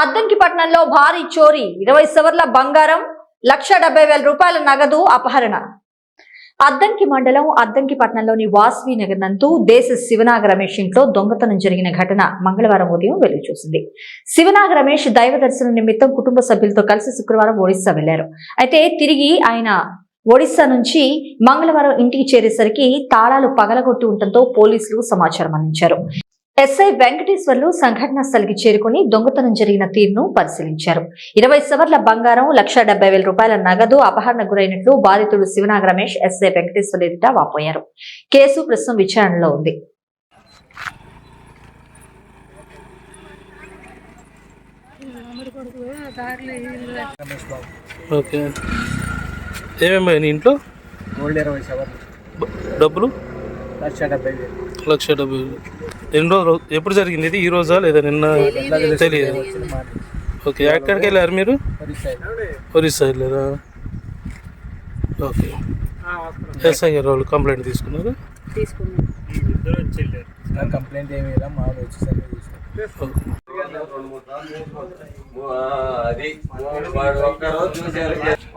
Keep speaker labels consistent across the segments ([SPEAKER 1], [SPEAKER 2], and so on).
[SPEAKER 1] పట్టణంలో భారీ చోరీ ఇరవై సవర్ల బంగారం లక్ష డెబ్బై వేల రూపాయల నగదు అపహరణ. అద్దంకి మండలం అద్దంకి పట్టణంలోని వాస్వి నగర్ నందు దేశ శివనాగ రమేష్ ఇంట్లో దొంగతనం జరిగిన ఘటన మంగళవారం ఉదయం వెలుగు చూసింది శివనాగ రమేష్ దైవ దర్శనం నిమిత్తం కుటుంబ సభ్యులతో కలిసి శుక్రవారం ఒడిస్సా వెళ్ళారు అయితే తిరిగి ఆయన ఒడిస్సా నుంచి మంగళవారం ఇంటికి చేరేసరికి తాళాలు పగలగొట్టి ఉండటంతో పోలీసులు సమాచారం అందించారు. ఎస్ఐ వెంకటేశ్వర్లు సంఘటనా స్థలికి చేరుకుని దొంగతనం జరిగిన తీరును పరిశీలించారు. ఇరవై సవర్ల బంగారం లక్ష డెబ్బై వేల రూపాయల నగదు అపహరణ గురైనట్లు బాధితుడు శివనాగ రమేష్ ఎస్ఐ వెంకటేశ్వర్లు ఎదుట వాపోయారు. కేసు ప్రస్తుతం విచారణలో ఉంది.
[SPEAKER 2] ఏమేమి ఇంట్లో? డబ్బులు?
[SPEAKER 3] లక్ష డెబ్బై వేలు.
[SPEAKER 2] లక్ష డెబ్బై వేలు. ఎన్ని రోజులు ఎప్పుడు జరిగింది ఇది? ఈ రోజా లేదా నిన్న? తెలియదు. ఓకే ఎక్కడికి వెళ్ళారు మీరు?
[SPEAKER 3] ఒరిస్సా
[SPEAKER 2] వెళ్ళారా? ఓకే. ఎస్ఐ గారు వాళ్ళు కంప్లైంట్ తీసుకున్నారు?
[SPEAKER 3] కంప్లైంట్ ఏమి లేదా మా
[SPEAKER 4] అది చూసారు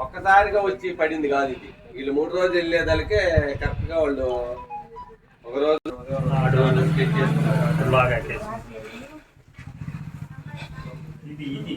[SPEAKER 4] ఒక్కసారిగా వచ్చి పడింది కాదు ఇది. వీళ్ళు మూడు రోజులు వెళ్ళేదానికే కరెక్ట్గా వాళ్ళు ఒక
[SPEAKER 5] బాగా ఇది ఇది